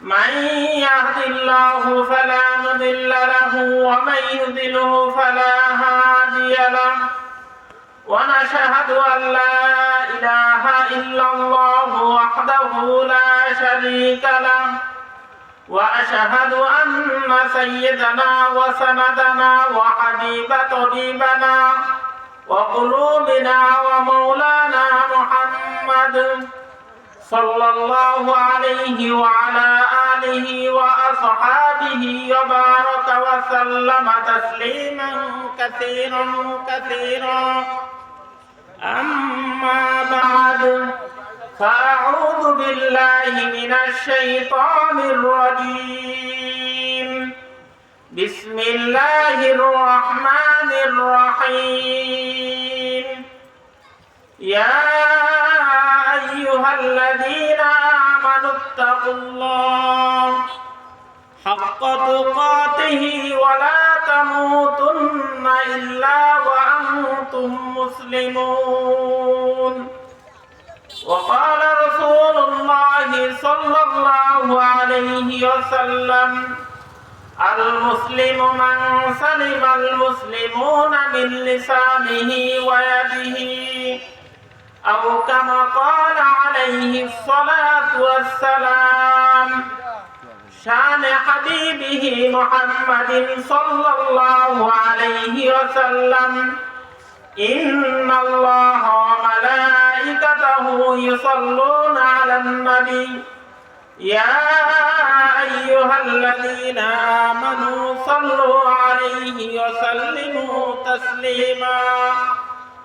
من يهد الله فلا مضل له ومن يضله فلا هادي له. ونشهد أن لا إله إلا الله وحده لا شريك له. وأشهد أن سيدنا وسندنا وحبيب طبيبنا وقلوبنا ومولانا محمد صلى الله عليه وعلى آله وأصحابه وبارك وسلم تسليما كثيرا كثيرا. أما بعد فأعوذ بالله من الشيطان الرجيم. بسم الله الرحمن الرحيم. يا أيها الذين آمنوا اتقوا الله حق تقاته ولا تموتن إلا وأنتم مسلمون وقال رسول الله صلى الله عليه وسلم المسلم من سلم المسلمون من لسانه ويده أو كما قال عليه الصلاة والسلام شان حبيبه محمد صلى الله عليه وسلم إن الله وملائكته يصلون على النبي يا أيها الذين آمنوا صلوا عليه وسلموا تسليما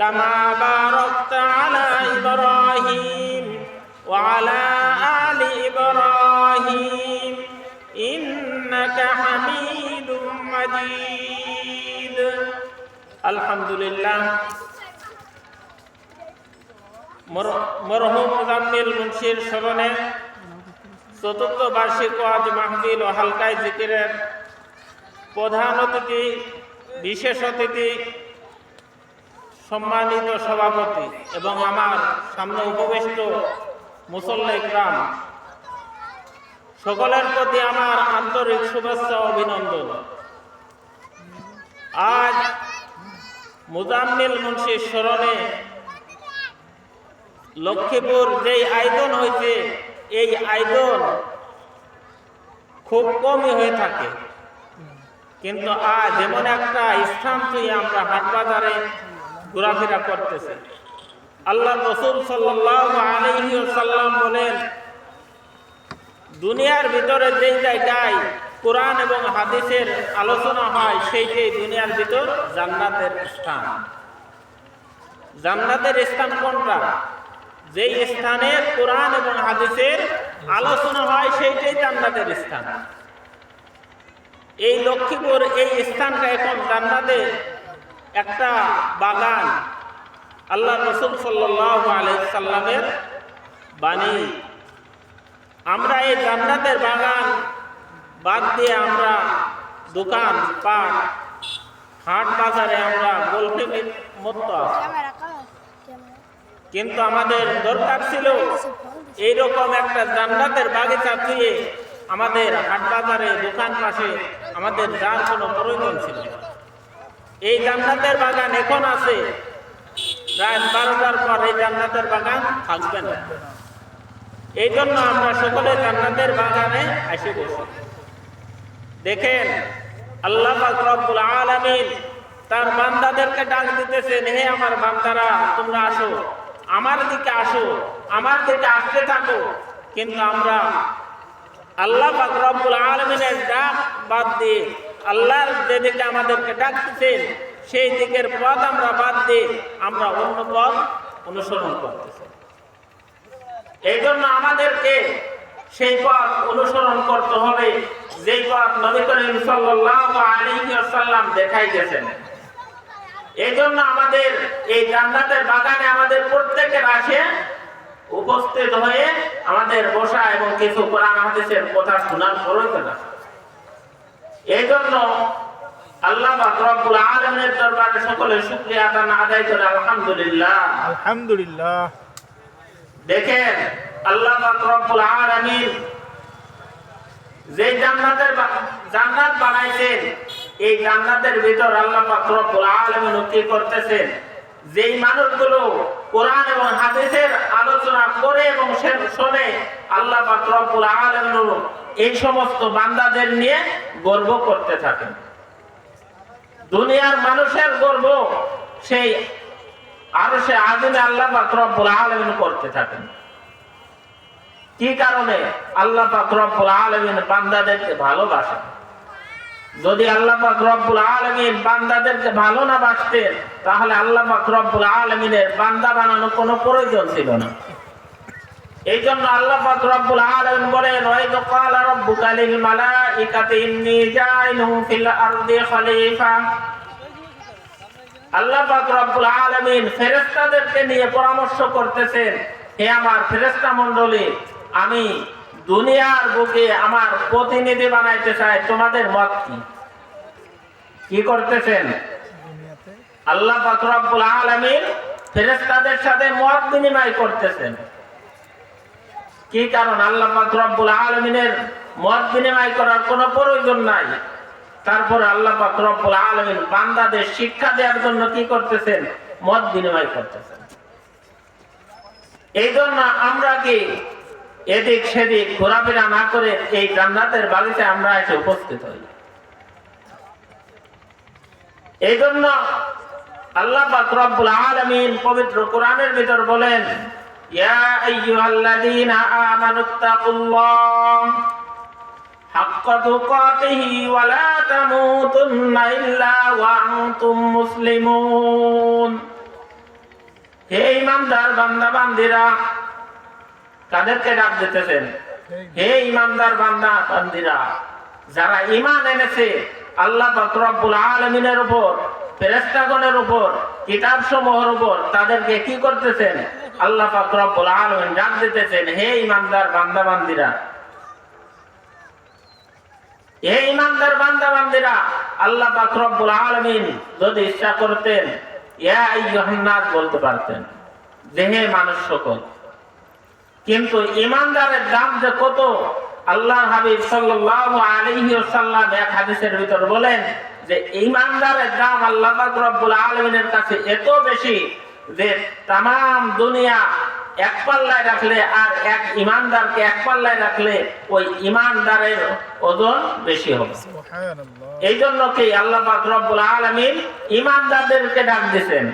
كما باركت على إبراهيم وعلى آل إبراهيم إنك حميد مجيد الحمد لله মরহুম মুজাম্মিল মুন্সির স্মরণে চতুর্থ বার্ষিক ওয়াজ মাহফিল ও হালকায় জিকিরের প্রধান অতিথি বিশেষ অতিথি সম্মানিত সভাপতি এবং আমার সামনে উপবিষ্ট মুসল্লা গ্রাম সকলের প্রতি আমার আন্তরিক শুভেচ্ছা অভিনন্দন। আজ মুজাম্মিল মুন্সির স্মরণে লক্ষ্মীপুর যেই আয়োজন হয়েছে, এই আয়োজন খুব কমই হয়ে থাকে। কিন্তু আজ এমন একটা স্থান তুই আমরা হাট বাজারে ঘোরাফেরা করতেছে। আল্লাহ রসুল সাল্লাম বলেন, দুনিয়ার ভিতরে যেই জায়গায় কোরআন এবং হাদিসের আলোচনা হয়, সেই সেইটাই দুনিয়ার ভিতর জান্নাতের স্থান। জান্নাতের স্থান কোনটা? যেই স্থানে কোরআন এবং হাদিসের আলোচনা হয়, সেইটাই জান্নাতের স্থান। এই লক্ষ্মীপুর এই স্থানটা এখন জান্নাতের একটা বাগান। আল্লাহ রসুল সাল্লাহ আলাইসাল্লামের বাণী। আমরা এই জান্নাতের বাগান বাদ দিয়ে আমরা দোকান, পাট, হাট বাজারে আমরা গল্পে মত কিন্তু আমাদের দরকার ছিল এইরকম একটা জান্নাতের বাগিচা দিয়ে আমাদের হাট বাজারে, দোকান পাশে আমাদের যার কোনো প্রয়োজন ছিল না। এই জান্নাতের বাগান এখন আছে। রাত বারোটার পর এই জান্নাতের বাগান থাকবে না। এই জন্য আমরা সকলে জান্নাতের বাগানে এসে বসি। দেখেন, আল্লাহ রব্বুল আলমিন তার বান্দাদেরকে ডাক দিতেছেন, হে আমার বান্দারা, তোমরা আসো। আমার দিকে আসো, আমার দিকে আসতে থাকো। কিন্তু আমরা আল্লাহ রব্বুল আলমিনের ডাক বাদ দিয়ে আল্লাহর যেদিকে আমাদেরকে ডাকতেছেন, সেই দিকের পথ আমরা বাদ দিয়ে আমরা অন্য পথ অনুসরণ করতেছি। এই জন্য আমাদেরকে সেই পথ অনুসরণ করতে হবে, যেই পথ নবী করিম ওয়াসাল্লাম দেখাই গেছেন এই জন্য আমাদের এই জান্নাতের বাগানে আমাদের প্রত্যেকের আসে উপস্থিত হয়ে আমাদের বসা এবং কিছু কোরআন হাদিসের কথা শোনার প্রয়োজন আছে এই জন্য আল্লাহ রব্বুল আলামিনের দরবারে সকলে শুকরিয়া আদায় করে আলহামদুলিল্লাহ। আলহামদুলিল্লাহ। দেখেন আল্লাহ রব্বুল আলামিন যে জান্নাতের জান্নাত বানাইছেন এই জান্নাতের ভিতর আল্লাহ রব্বুল আলামিন কি করতেছেন? যেই মানুষগুলো কোরআন এবং হাদিসের আলোচনা করে এবং শোনে আল্লাহ রব্বুল আলামিন এই সমস্ত বান্দাদের নিয়ে গর্ব করতে থাকেন। দুনিয়ার মানুষের গর্ব সেই আরও সে আদিনে আল্লাহ রব্বুল আলামিন করতে থাকেন। কি কারণে আল্লাহ রব্বুল আলামিন বান্দাদেরকে ভালোবাসেন? যদি আল্লাহ পাক রব্বুল আলামিন বান্দাদেরকে ভালো না বাসতেন, তাহলে আল্লাহ পাক রব্বুল আলামিনের বান্দা বানানো কোনো প্রয়োজন ছিল না। এই জন্য আল্লাহ পাক রব্বুল আলামিন বলেন, ওয়াইদ ক্বালা রাব্বুকা লিল মালাইকাতি ইন্নী জাইলুন ফিল আরদি খলিফা। আল্লাহ পাক রব্বুল আলামিন ফেরেশতাদেরকে নিয়ে পরামর্শ করতেছেন, হে আমার ফেরেশতা মণ্ডলী আমি দুনিয়ার বুকে আমার প্রতিনিধি বানাইতে চাই তোমাদের মত কি? কি করতেছেন? আল্লাহ পাক আলমিন ফেরেস্তাদের সাথে মত বিনিময় করতেছেন। কি কারণ? আল্লাহ পাক আলমিনের মত বিনিময় করার কোনো প্রয়োজন নাই। তারপরে আল্লাহ পাক আলমিন বান্দাদের শিক্ষা দেওয়ার জন্য কি করতেছেন? মত বিনিময় করতেছেন। এই জন্য আমরা কি এদিক সেদিক ঘোরাফেরা না করে এই জান্নাতের বাড়িতে আমরা এসে উপস্থিত হই। এই জন্য আল্লাহ রব্বুল আলামিন পবিত্র কোরআনের ভিতর বলেন মুসলিমুন। হে বান্দা কাদেরকে ডাক দিতেছেন, হে ইমানদার বান্দা, বান্দিরা, যারা ইমান এনেছে, আল্লাহ রব্বুল আলামিনের উপর, ফেরেশতাগণের উপর কিতাব সমূহের উপর তাদেরকে কি করতেছেন? আল্লাহ রব্বুল আলামিন ডাক দিতেছেন, হে ইমানদার বান্দা, বান্দিরা, হে ইমানদার বান্দা, বান্দিরা, আল্লাহ রব্বুল আলামিন যদি ইচ্ছা করতেন, ইয়া বলতে পারতেন, যে হে মানুষ সকল কিন্তু ইমানদারের দাম যে কত আল্লাহ হাবিব সাল্লাল্লাহু আলাইহি ওয়াসাল্লাম এক হাদিসের ভিতর বলেন যে ইমানদারের দাম আল্লাহ রব্বুল আলামিনের কাছে এত বেশি যে তাম দুনিয়া এক পাল্লায় রাখলে আর এক ইমানদারকে এক পাল্লায় রাখলে ওই ইমানদারের ওজন বেশি হবে। এই জন্য কি আল্লাহ রব্বুল আলামিন ইমানদারদেরকে ডাক দিয়েছেন।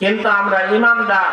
কিন্তু আমরা ইমানদার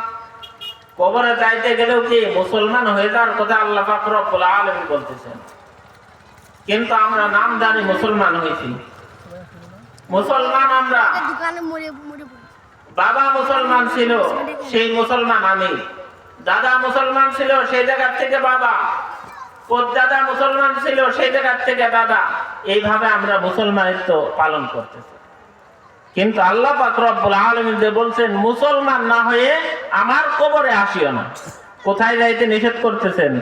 কবরে যাইতে গেলেও কি মুসলমান হয়ে যাওয়ার কথা আল্লাহ পাক রব্বুল আলামিন বলতেছেন? কিন্তু আমরা নামদারি মুসলমান হয়েছি। মুসলমান আমরা। বাবা মুসলমান ছিল সেই মুসলমান আমি। দাদা মুসলমান ছিল সেই জায়গার থেকে বাবা। দাদা মুসলমান ছিল সেই জায়গার থেকে দাদা। এইভাবে আমরা মুসলমানিত্ব পালন করতেছি। কিন্তু আল্লাহ পাক রব্বুল বলছেন, মুসলমান না হয়ে আমার কবরে আসিও না। কোথায় যাইতে নিষেধ করতেছেন?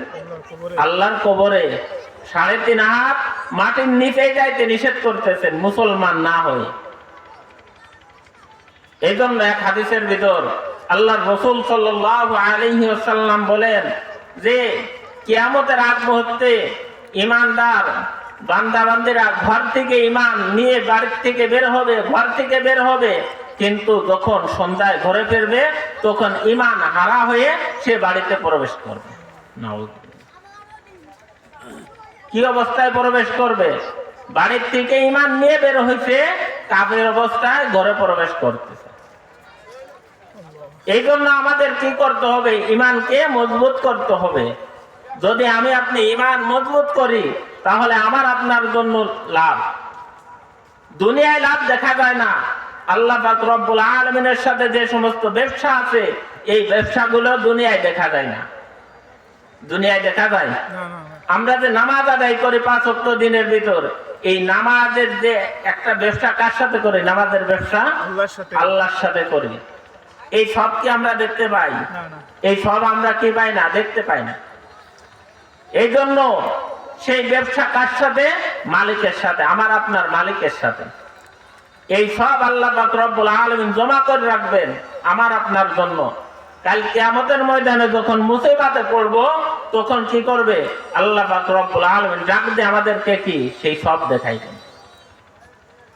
আল্লাহর কবরে। সাড়ে তিন হাত মাটির নিচে যাইতে নিষেধ করতেছেন, মুসলমান না হয়ে। এই জন্য এক হাদিসের ভিতর আল্লাহ রসুল আলহি বলেন যে, কিয়ামতের আগ মুহূর্তে ইমানদার বান্দাবান্দিরা ঘর থেকে ইমান নিয়ে বাড়ির থেকে বের হবে, ঘর থেকে বের হবে। কিন্তু যখন সন্ধ্যায় ঘরে ফিরবে, তখন ইমান হারা হয়ে সে বাড়িতে প্রবেশ করবে। কি অবস্থায় প্রবেশ করবে? বাড়ির থেকে ইমান নিয়ে বের হয়েছে কাপের অবস্থায় ঘরে প্রবেশ করতেছে। এই জন্য আমাদের কি করতে হবে? ইমানকে মজবুত করতে হবে। যদি আমি আপনি ইমান মজবুত করি তাহলে আমার আপনার জন্য লাভ। দুনিয়ায় লাভ দেখা যায় না। আল্লাহ রব্বুল আলমিনের সাথে যে সমস্ত ব্যবসা আছে এই ব্যবসাগুলো দুনিয়ায় দেখা যায় না। দুনিয়ায় দেখা যায় আমরা যে নামাজ আদায় করি পাঁচ অক্ট দিনের ভিতর এই নামাজের যে একটা ব্যবসা কার সাথে করি? নামাজের ব্যবসা আল্লাহর সাথে। আল্লাহর সাথে করি। এই সব কি আমরা দেখতে পাই? এই সব আমরা কি পাই না? দেখতে পাই না। এই জন্য সেই ব্যবসা কার সাথে? মালিকের সাথে, আমার আপনার মালিকের সাথে। এই সব আল্লাহ রব্বুল আলামিন জমা করে রাখবেন আমার আপনার জন্য। কাল কিয়ামতের ময়দানে যখন মুসিবাতে পড়ব, তখন কি করবে? আল্লাহ রব্বুল আলামিন ডাক দিয়ে আমাদেরকে কি? সেই সব দেখাইবেন।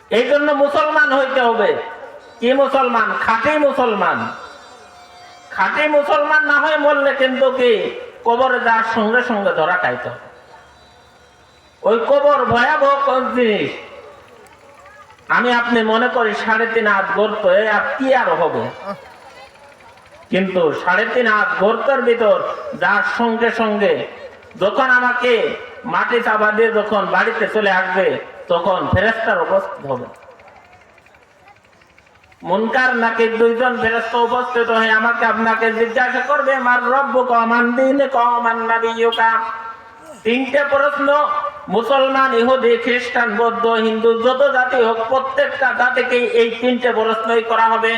এই জন্য মুসলমান হইতে হবে। কি মুসলমান? খাঁটি মুসলমান। খাঁটি মুসলমান না হয়ে মরলে কিন্তু কি? কবরে যাওয়ার সঙ্গে সঙ্গে ধরা খাইতে। হবে ওই কবর ভয়াবহ কোন জিনিস? আমি আপনি মনে করি সাড়ে তিন হাত গর্ত আর কি আর হবে? কিন্তু সাড়ে তিন হাত গর্তের ভিতর যার সঙ্গে সঙ্গে যখন আমাকে মাটি চাপা দিয়ে যখন বাড়িতে চলে আসবে, তখন ফেরেস্তার উপস্থিত হবে। মুনকার নাকি দুইজন ফেরেস্তা উপস্থিত হয়ে আমাকে আপনাকে জিজ্ঞাসা করবে, মার রব্য কমান দিন কমান নাবিয়ুকা? তিনটে প্রশ্ন, মুসলমান, ইহুদি, খ্রিস্টান, বৌদ্ধ, হিন্দু, যত জাতি হোক, প্রত্যেকটা জাতিকে এই তিনটে প্রশ্নই করা হবে।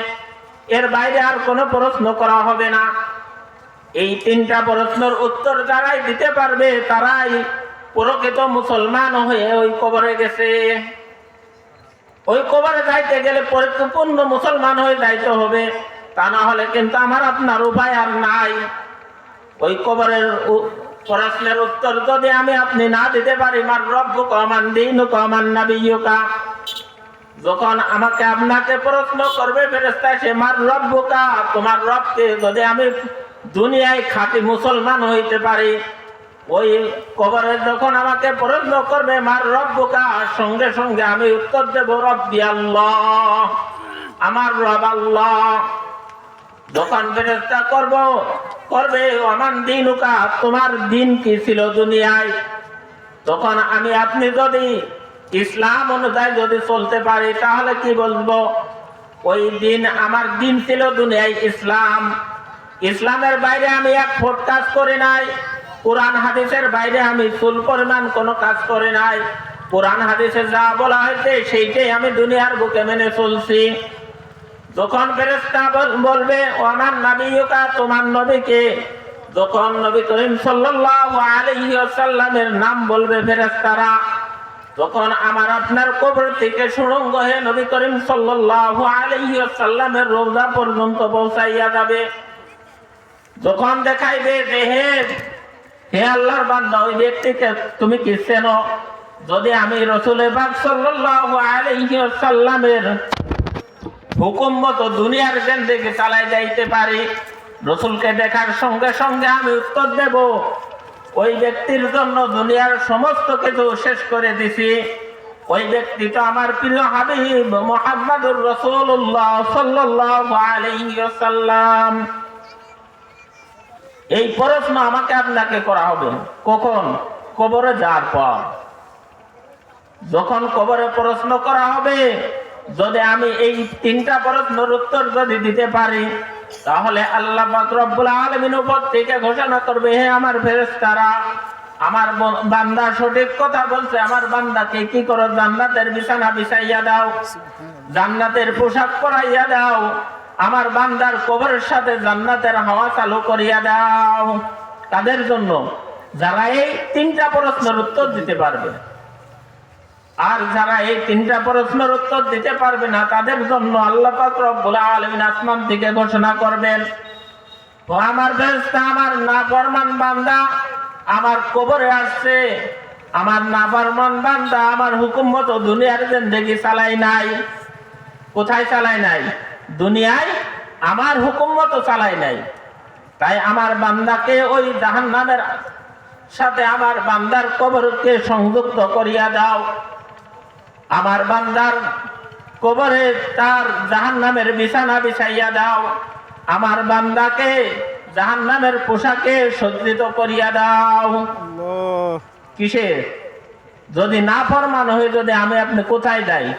এর বাইরে আর কোনো প্রশ্ন করা হবে না। এই তিনটা প্রশ্নের উত্তর যারাই দিতে পারবে, তারাই প্রকৃত মুসলমান হয়ে ওই কবরে গেছে। ওই কবরে যাইতে গেলে পরিপূর্ণ মুসলমান হয়ে যাইতে হবে। তা না হলে কিন্তু আমার আপনার উপায় আর নাই। ওই কবরের প্রশ্নের উত্তর যদি আমি আপনি না দিতে পারি, মার রব্বু কমান দিন কমান নাবিয়ুকা। যখন আমাকে আপনাকে প্রশ্ন করবে ফেরেস্তা সে মার রব্বুকা, তোমার রবকে যদি আমি দুনিয়ায় খাঁটি মুসলমান হইতে পারি ওই কবরে যখন আমাকে প্রশ্ন করবে, মার রব্বুকা, সঙ্গে সঙ্গে আমি উত্তর দেব, রব্বি আল্লাহ, আমার রব আল্লাহ, যখন ফেরেস্তা করব, করবে, আমার দিন দিনুকা, তোমার দিন কি ছিল দুনিয়ায়? তখন আমি, আপনি যদি ইসলাম অনুযায়ী যদি চলতে পারি, তাহলে কি বলব? ওই দিন আমার দিন ছিল দুনিয়ায় ইসলাম। ইসলামের বাইরে আমি এক ফুট কাজ করি নাই। কোরআন হাদিসের বাইরে আমি চুল পরিমাণ কোনো কাজ করি নাই। কোরআন হাদিসে যা বলা হয়েছে, সেইটাই আমি দুনিয়ার বুকে মেনে চলছি। যখন ফেরেস্তা বল- বলবে আমার নবীকা তোমার নবীকে? যখন নবী করিম ওয়াসাল্লামের নাম বলবে ফেরেস্তারা তখন আমার আপনার কবর থেকে সুড়ঙ্গ হয়ে নবী করিম সাল্লাল্লাহু আলাইহি ওয়াসাল্লামের রওজা পর্যন্ত পৌঁছাইয়া যাবে। যখন দেখাইবে যে হে আল্লাহর বান্দা, ওই ব্যক্তিকে তুমি কি চেনো? যদি আমি রসুলের বাগ ওয়াসাল্লামের হুকুম মতো দুনিয়ার জেন্দেকে চালাই যাইতে পারি, রসুলকে দেখার সঙ্গে সঙ্গে আমি উত্তর দেব, ওই ব্যক্তির জন্য দুনিয়ার সমস্ত কিছু শেষ করে দিছি। ওই ব্যক্তি তো আমার প্রিয় হাবিব মোহাম্মদুর রসুল্লাহ সাল্লাল্লাহু আলাইহি ওয়াসাল্লাম। এই প্রশ্ন আমাকে আপনাকে করা হবে। কখন? কবরে যাওয়ার পর। যখন কবরে প্রশ্ন করা হবে, যদি আমি এই তিনটা প্রশ্নের উত্তর যদি দিতে পারি, তাহলে আল্লাহ রব্বুল আলামিন উপর থেকে ঘোষণা করবে, হে আমার ফেরেশতারা, আমার বান্দা সঠিক কথা বলছে, আমার বান্দাকে কি করো? জান্নাতের বিছানা বিছাইয়া দাও, জান্নাতের পোশাক পরাইয়া দাও আমার বান্দার কবরের সাথে জান্নাতের হাওয়া চালু করিয়া দাও। তাদের জন্য? যারা এই তিনটা প্রশ্নের উত্তর দিতে পারবে। আর যারা এই তিনটা প্রশ্নের উত্তর দিতে পারবে না, তাদের জন্য আল্লাহ রব্বুল আলামিন আসমান থেকে ঘোষণা করবেন, ও আমার ফেরেশতা, আমার নাফরমান বান্দা, আমার কবরে আসছে। আমার নাফরমান বান্দা, আমার হুকুম মতো দুনিয়ার জিন্দেগি চালাই নাই। কোথায় চালাই নাই? দুনিয়ায় আমার হুকুম মতো চালাই নাই। তাই আমার বান্দাকে ওই জাহান্নামের সাথে আমার বান্দার কবরকে সংযুক্ত করিয়া দাও। আমার বান্দার কবরে তার জাহান্নামের বিছানা বিছাইয়া দাও। আমার বান্দাকে জাহান্নামের পোশাকে সজ্জিত করিয়া দাও। কিসে? যদি না ফরমান হয়ে যদি আমি আপনি কোথায় যাই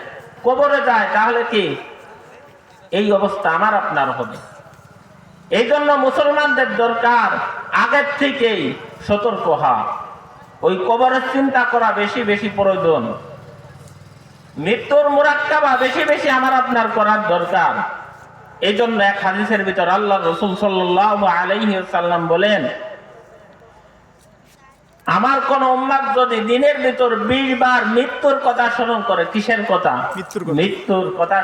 কবরে যাই তাহলে কি? এই অবস্থা আমার আপনার হবে। এই জন্য মুসলমানদের দরকার আগের থেকেই সতর্ক হওয়া। ওই কবরের চিন্তা করা বেশি বেশি প্রয়োজন। মৃত্যুর মুরাক্কাবা বেশি বেশি আমার আপনার করার দরকার। এই জন্য এক হাদিসের ভিতর আল্লাহ রসুল সাল্লাহ সাল্লাম বলেন আমার কোন উম্মাদ যদি দিনের ভিতর বিশ বার মৃত্যুর কথা স্মরণ করে কিসের কথা। মৃত্যুর কথা